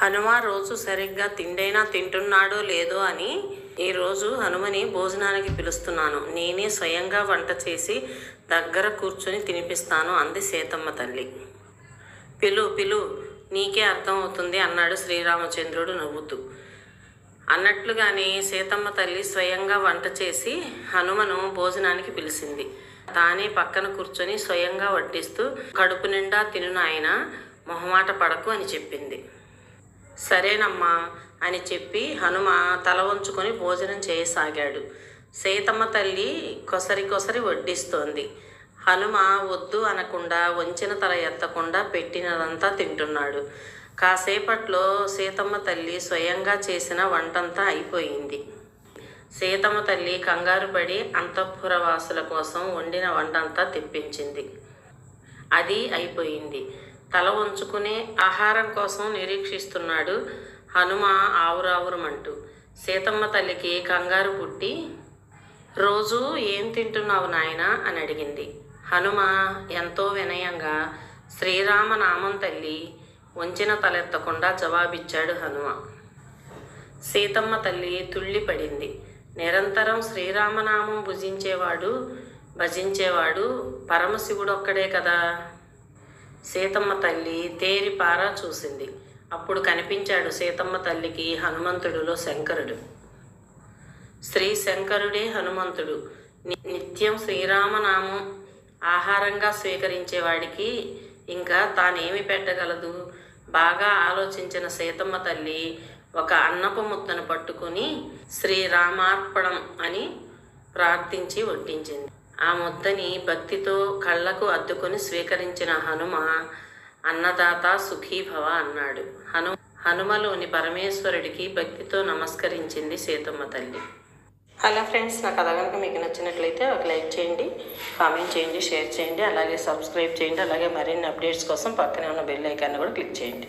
హనుమ రోజు సరిగ్గా తిండైనా తింటున్నాడో లేదో అని ఈరోజు హనుమని భోజనానికి పిలుస్తున్నాను. నేనే స్వయంగా వంట చేసి దగ్గర కూర్చొని తినిపిస్తాను అంది సీతమ్మ తల్లి. పిలు పిలు నీకే అర్థమవుతుంది అన్నాడు శ్రీరామచంద్రుడు నవ్వుతూ. అన్నట్లుగానే సీతమ్మ తల్లి స్వయంగా వంట చేసి హనుమను భోజనానికి పిలిచింది. తానే పక్కన కూర్చొని స్వయంగా వడ్డిస్తూ కడుపు నిండా తిను నాయన మొహమాట పడకు అని చెప్పింది. సరేనమ్మా అని చెప్పి హనుమ తల వంచుకొని భోజనం చేయసాగాడు. సీతమ్మ తల్లి కొసరి కొసరి వడ్డిస్తోంది. హనుమ వద్దు అనకుండా వంచిన తల ఎత్తకుండా పెట్టినదంతా తింటున్నాడు. కాసేపట్లో సీతమ్మ తల్లి స్వయంగా చేసిన వంటంతా అయిపోయింది. సీతమ్మ తల్లి కంగారు పడి అంతఃపురవాసుల కోసం వండిన వంటంతా తెప్పించింది. అది అయిపోయింది. తల వంచుకునే ఆహారం కోసం నిరీక్షిస్తున్నాడు హనుమ ఆవురావురమంటూ. సీతమ్మ తల్లికి కంగారు పుట్టి రోజు ఏం తింటున్నావు నాయన? అని అడిగింది. హనుమ ఎంతో వినయంగా శ్రీరామనామం తల్లి వంచిన తలెత్తకుండా జవాబిచ్చాడు హనుమ. సీతమ్మ తల్లి తుళ్ళిపడింది నిరంతరం శ్రీరామనామం భుజించేవాడు భజించేవాడు పరమశివుడు ఒక్కడే కదా. సీతమ్మ తల్లి తేరిపారా చూసింది. అప్పుడు కనిపించాడు సీతమ్మ తల్లికి హనుమంతుడిలో శంకరుడు. శ్రీ శంకరుడే హనుమంతుడు. ని- నిత్యం శ్రీరామనామం ఆహారంగా స్వీకరించేవాడికి ఇంకా తానేమి పెట్టగలదు? బాగా ఆలోచించిన సీతమ్మ తల్లి ఒక అన్నపు ముద్దను పట్టుకుని శ్రీరామార్పణం అని ప్రార్థించి వడ్డించింది. ఆ ముద్దని భక్తితో కళ్ళకు అద్దుకొని స్వీకరించిన హనుమ అన్నదాత సుఖీభవ అన్నాడు. హను హనుమలోని పరమేశ్వరుడికి భక్తితో నమస్కరించింది సీతమ్మ తల్లి. హలో ఫ్రెండ్స్ నా కథ కనుక మీకు నచ్చినట్లయితే ఒక లైక్ చేయండి కామెంట్ చేయండి షేర్ చేయండి అలాగే సబ్స్క్రైబ్ చేయండి అలాగే మరిన్ని అప్డేట్స్ కోసం పక్కనే ఉన్న బెల్ ఐకాన్ని కూడా క్లిక్ చేయండి.